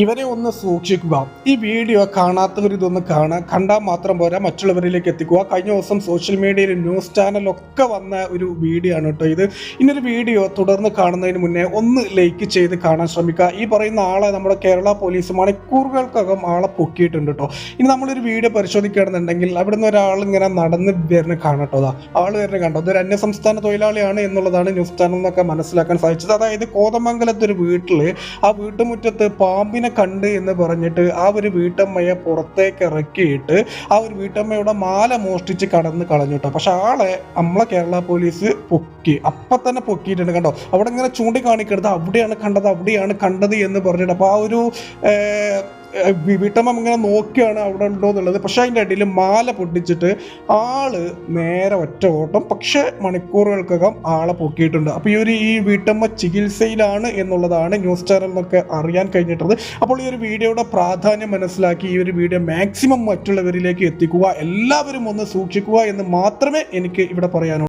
ഇവരെ ഒന്ന് സൂക്ഷിക്കുക. ഈ വീഡിയോ കാണാത്തവർ ഇതൊന്ന് കാണുക. കണ്ടാൽ മാത്രം പോരാ. മറ്റുള്ളവരിലേക്ക് എത്തിക്കുക. കഴിഞ്ഞ ദിവസം സോഷ്യൽ മീഡിയയിൽ ന്യൂസ് ചാനലൊക്കെ വന്ന ഒരു വീഡിയോ ആണ് കേട്ടോ ഇത്. ഇന്നൊരു വീഡിയോ തുടർന്ന് കാണുന്നതിന് മുന്നേ ഒന്ന് ലൈക്ക് ചെയ്ത് കാണാൻ ശ്രമിക്കുക. ഈ പറയുന്ന ആളെ നമ്മുടെ കേരള പോലീസ് മണിക്കൂറുകൾക്കകം ആളെ പൊക്കിയിട്ടുണ്ട് കേട്ടോ. ഇനി നമ്മളൊരു വീഡിയോ പരിശോധിക്കുകയാണെന്നുണ്ടെങ്കിൽ അവിടെ നിന്ന് ഒരാൾ ഇങ്ങനെ നടന്ന് വരുന്ന കാണട്ടോ ആൾ വരുന്ന കണ്ടോ അതൊരു അന്യസംസ്ഥാന തൊഴിലാളിയാണ് എന്നുള്ളതാണ് ന്യൂസ് ചാനൽ എന്നൊക്കെ മനസ്സിലാക്കാൻ സാധിച്ചത്. അതായത് കോതമംഗലത്തെ ഒരു വീട്ടിൽ ആ വീട്ടുമുറ്റത്ത് പാമ്പിനെ കണ്ട് എന്ന് പറഞ്ഞിട്ട് ആ ഒരു വീട്ടമ്മയെ പുറത്തേക്ക് ഇറക്കിയിട്ട് ആ ഒരു വീട്ടമ്മയുടെ മാല മോഷ്ടിച്ച് കടന്ന് കളഞ്ഞു കേട്ടോ. പക്ഷെ ആളെ നമ്മളെ കേരള പോലീസ് പൊക്കി. അപ്പം തന്നെ പൊക്കിയിട്ടുണ്ട് കണ്ടോ? അവിടെ ഇങ്ങനെ ചൂണ്ടിക്കാണിക്കരുത്. അവിടെയാണ് കണ്ടത് അവിടെയാണ് കണ്ടത് എന്ന് പറഞ്ഞിട്ട്. അപ്പോൾ ആ ഒരു വീട്ടമ്മ ഇങ്ങനെ നോക്കിയാണ് അവിടെ ഉണ്ടോ എന്നുള്ളത്. പക്ഷേ അതിന്റെ അടിയിൽ മാല പൊട്ടിച്ചിട്ട് ആൾ നേരെ ഒറ്റ ഓട്ടം പക്ഷേ മണിക്കൂറുകൾക്കകം ആളെ പൊക്കിയിട്ടുണ്ട്. അപ്പോൾ ഈ ഒരു ഈ വീട്ടമ്മ ചികിത്സയിലാണ് എന്നുള്ളതാണ് ന്യൂസ് ചാനലിനൊക്കെ അറിയാൻ കഴിഞ്ഞിട്ടുള്ളത്. അപ്പോൾ ഈ ഒരു വീഡിയോയുടെ പ്രാധാന്യം മനസ്സിലാക്കി ഈ ഒരു വീഡിയോ മാക്സിമം മറ്റുള്ളവരിലേക്ക് എത്തിക്കുക എല്ലാവരും ഒന്ന് സൂക്ഷിക്കുക എന്ന് മാത്രമേ എനിക്ക് ഇവിടെ പറയാനുള്ളൂ.